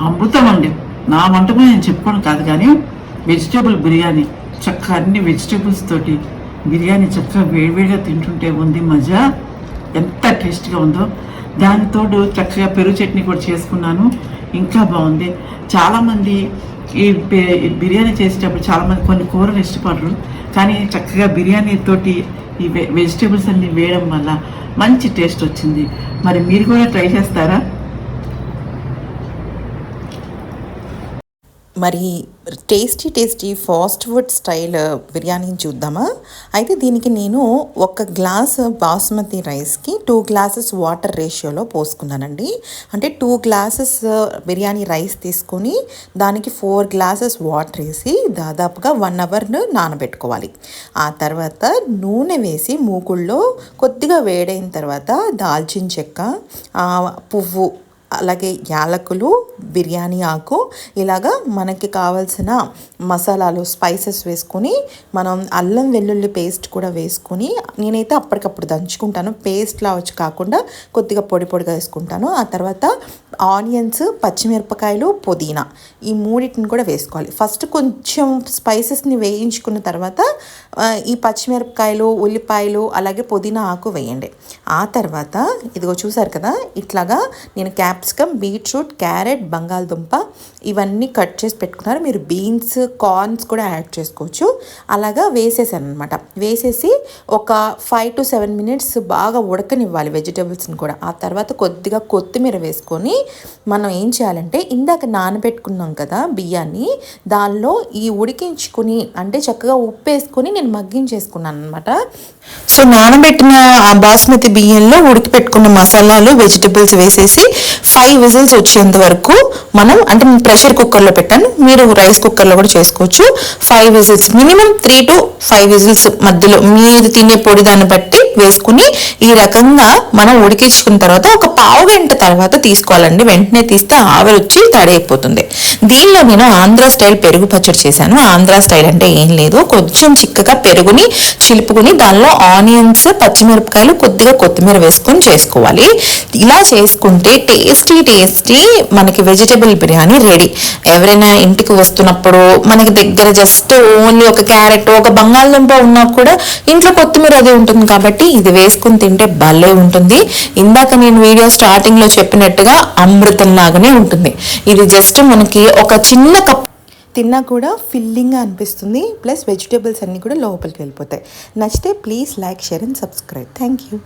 అమృతం అండి నా వంటకం నేను చెప్పుకోవడం కాదు కానీ వెజిటేబుల్ బిర్యానీ చక్కగా అన్ని వెజిటేబుల్స్ తోటి బిర్యానీ చక్కగా వేడివేడిగా తింటుంటే ఉంది మజా. ఎంత టేస్ట్గా ఉందో. దానితోడు చక్కగా పెరుగు చట్నీ కూడా చేసుకున్నాను. ఇంకా బాగుంది. చాలామంది ఈ బిర్యానీ చేసేటప్పుడు చాలామంది కొన్ని కూరలు ఇష్టపడరు. కానీ చక్కగా బిర్యానీతోటి ఈ వెజిటేబుల్స్ అన్ని వేయడం వల్ల మంచి టేస్ట్ వచ్చింది. మరి మీరు కూడా ట్రై చేస్తారా? మరి tasty tasty fast food style బిర్యానీని చూద్దామా? అయితే దీనికి నేను ఒక గ్లాస్ బాస్మతి రైస్కి టూ గ్లాసెస్ వాటర్ రేషియోలో పోసుకున్నానండి. అంటే టూ గ్లాసెస్ బిర్యానీ రైస్ తీసుకొని దానికి ఫోర్ గ్లాసెస్ వాటర్ వేసి దాదాపుగా వన్ అవర్ నానబెట్టుకోవాలి. ఆ తర్వాత నూనె వేసి మూకుల్లో కొద్దిగా వేడైన తర్వాత దాల్చిన చెక్క పువ్వు అలాగే యాలకులు బిర్యానీ ఆకు ఇలాగా మనకి కావాల్సిన మసాలాలు స్పైసెస్ వేసుకొని మనం అల్లం వెల్లుల్లి పేస్ట్ కూడా వేసుకొని నేనైతే అప్పటికప్పుడు దంచుకుంటాను. పేస్ట్లా వచ్చి కాకుండా కొద్దిగా పొడి పొడిగా వేసుకుంటాను. ఆ తర్వాత ఆనియన్స్ పచ్చిమిరపకాయలు పుదీనా ఈ మూడింటిని కూడా వేసుకోవాలి. ఫస్ట్ కొంచెం స్పైసెస్ని వేయించుకున్న తర్వాత ఈ పచ్చిమిరపకాయలు ఉల్లిపాయలు అలాగే పుదీనా ఆకు వేయండి. ఆ తర్వాత ఇదిగో చూసారు కదా ఇట్లాగా నేను క్యాప్సికమ్ బీట్రూట్ క్యారెట్ బంగాళదుంప ఇవన్నీ కట్ చేసి పెట్టుకున్నారు. మీరు బీన్స్ కార్న్స్ కూడా యాడ్ చేసుకోవచ్చు. అలాగా వేసేసాను అనమాట వేసేసి ఒక ఫైవ్ టు సెవెన్ మినిట్స్ బాగా ఉడకనివ్వాలి వెజిటేబుల్స్ని కూడా. ఆ తర్వాత కొద్దిగా కొత్తిమీర వేసుకొని మనం ఏం చేయాలంటే ఇందాక నానబెట్టుకున్నాం కదా బియ్యాన్ని దానిలో ఈ ఉడికించుకుని అంటే చక్కగా ఉప్పు వేసుకొని నేను మగ్గించేసుకున్నాను అనమాట సో నానబెట్టిన ఆ బాస్మతి బియ్యంలో ఉడికి పెట్టుకున్న మసాలాలు వెజిటబుల్స్ వేసేసి ఫైవ్ విజిల్స్ వచ్చేంత వరకు మనం అంటే నేను ప్రెషర్ కుక్కర్లో పెట్టాను. మీరు రైస్ కుక్కర్లో కూడా చేసుకోవచ్చు. Five whistles minimum three to five whistles మధ్యలో మీరు తినే పొడి దాన్ని బట్టి వేసుకుని ఈ రకంగా మనం ఉడికించుకున్న తర్వాత ఒక పావు గంట తర్వాత తీసుకోవాలండి. వెంటనే తీస్తే ఆవిరొచ్చి తడైపోతుంది. దీనిలో నేను ఆంధ్ర స్టైల్ పెరుగు పచ్చడి చేశాను. ఆంధ్ర స్టైల్ అంటే ఏం లేదు. కొంచెం చిక్కగా పెరుగుని చిలుపుకుని దానిలో ఆనియన్స్ పచ్చిమిరపకాయలు కొద్దిగా కొత్తిమీర వేసుకొని చేసుకోవాలి. ఇలా చేసుకుంటే టేస్టీ టేస్టీ మనకి వెజిటబుల్ బిర్యానీ రెడీ. ఎవరైనా ఇంటికి వస్తున్నప్పుడు మనకి దగ్గర జస్ట్ ఓన్లీ ఒక క్యారెట్ ఒక బంగాళదుంప ఉన్నా కూడా ఇంట్లో కొత్తిమీర అది ఉంటుంది కాబట్టి ఇది వేసుకుని తింటే భలే ఉంటుంది. ఇందాక నేను వీడియో స్టార్టింగ్లో చెప్పినట్టుగా అమృతం లాగానే ఉంటుంది. ఇది జస్ట్ మనకి ఒక చిన్న కప్ తిన్నా కూడా ఫిల్లింగ్గా అనిపిస్తుంది. ప్లస్ వెజిటేబుల్స్ అన్నీ కూడా లోపలికి వెళ్ళిపోతాయి. నచ్చితే please like share and subscribe thank you